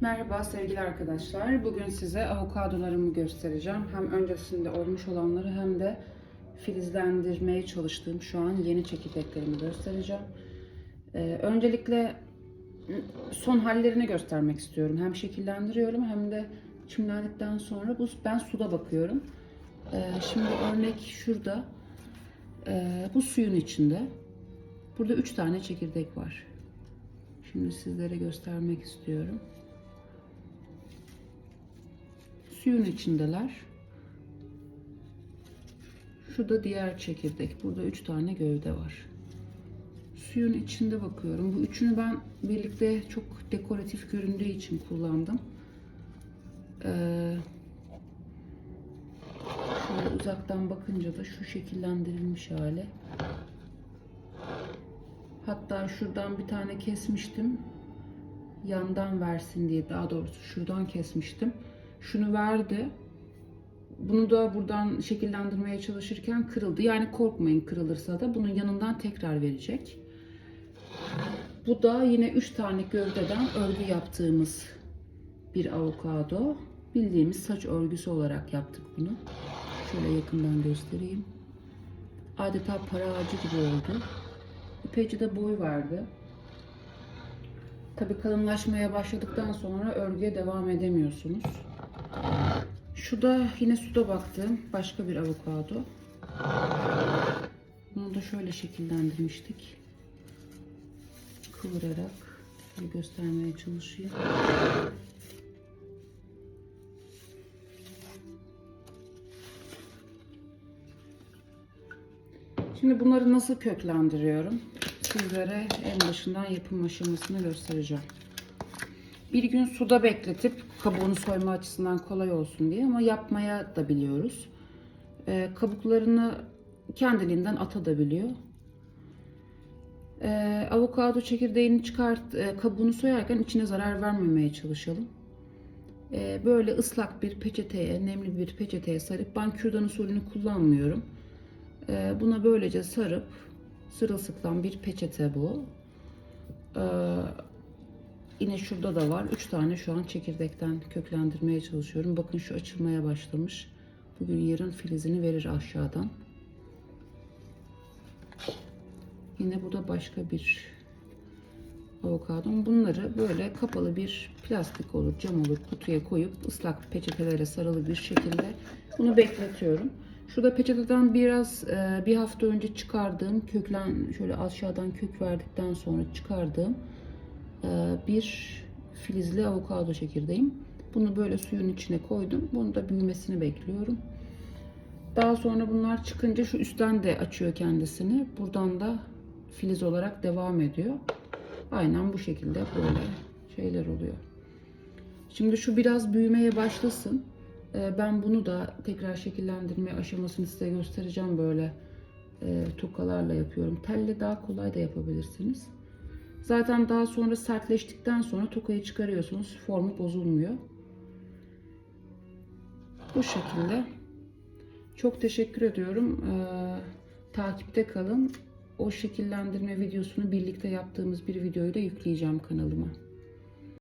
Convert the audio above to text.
Merhaba sevgili arkadaşlar. Bugün size avokadolarımı göstereceğim. Hem öncesinde olmuş olanları hem de filizlendirmeye çalıştığım şu an yeni çekirdeklerimi göstereceğim. Ee, öncelikle son hallerini göstermek istiyorum. Hem şekillendiriyorum hem de çimlendikten sonra bu ben suda bakıyorum. Ee, şimdi örnek şurada. Ee, bu suyun içinde. Burada 3 tane çekirdek var. Şimdi sizlere göstermek istiyorum. Suyun içindeler. Şu da diğer çekirdek. Burada üç tane gövde var. Suyun içinde bakıyorum. Bu üçünü ben birlikte çok dekoratif göründüğü için kullandım. Ee, şöyle uzaktan bakınca da şu şekillendirilmiş hali. Hatta şuradan bir tane kesmiştim. Yandan versin diye daha doğrusu şuradan kesmiştim. Şunu verdi. Bunu da buradan şekillendirmeye çalışırken kırıldı. Yani korkmayın kırılırsa da bunun yanından tekrar verecek. Bu da yine 3 tane gövdeden örgü yaptığımız bir avokado. Bildiğimiz saç örgüsü olarak yaptık bunu. Şöyle yakından göstereyim. Adeta para ağacı gibi oldu. İpeci de boy verdi. Tabii kalınlaşmaya başladıktan sonra örgüye devam edemiyorsunuz. Şu da yine suda baktığım başka bir avokado. Bunu da şöyle şekillendirmiştik. Kıvırarak göstermeye çalışayım. Şimdi bunları nasıl köklendiriyorum? Sizlere en başından yapım aşamasını göstereceğim. Bir gün suda bekletip kabuğunu soyma açısından kolay olsun diye ama yapmaya da biliyoruz. Ee, kabuklarını kendiliğinden atabiliyor. Ee, avokado çekirdeğini çıkart, e, kabuğunu soyarken içine zarar vermemeye çalışalım. Ee, böyle ıslak bir peçeteye, nemli bir peçeteye sarıp ben kürdan usulünü kullanmıyorum. Ee, buna böylece sarıp sırılsıklam bir peçete bu. Yine şurada da var. 3 tane şu an çekirdekten köklendirmeye çalışıyorum. Bakın şu açılmaya başlamış. Bugün yarın filizini verir aşağıdan. Yine bu da başka bir avokadom. Bunları böyle kapalı bir plastik olur, cam olur kutuya koyup ıslak peçetelere sarılı bir şekilde bunu bekletiyorum. Şurada peçeteden biraz e, bir hafta önce çıkardığım köklen şöyle aşağıdan kök verdikten sonra çıkardığım bir filizli avokado çekirdeğim. Bunu böyle suyun içine koydum. Bunu da büyümesini bekliyorum. Daha sonra bunlar çıkınca şu üstten de açıyor kendisini. Buradan da filiz olarak devam ediyor. Aynen bu şekilde böyle şeyler oluyor. Şimdi şu biraz büyümeye başlasın. Ee, Ben bunu da tekrar şekillendirme aşamasını size göstereceğim böyle e, tokalarla yapıyorum. Telle daha kolay da yapabilirsiniz. Zaten daha sonra sertleştikten sonra tokayı çıkarıyorsunuz. Formu bozulmuyor. Bu şekilde. Çok teşekkür ediyorum. Ee, takipte kalın. O şekillendirme videosunu birlikte yaptığımız bir videoyu da yükleyeceğim kanalıma.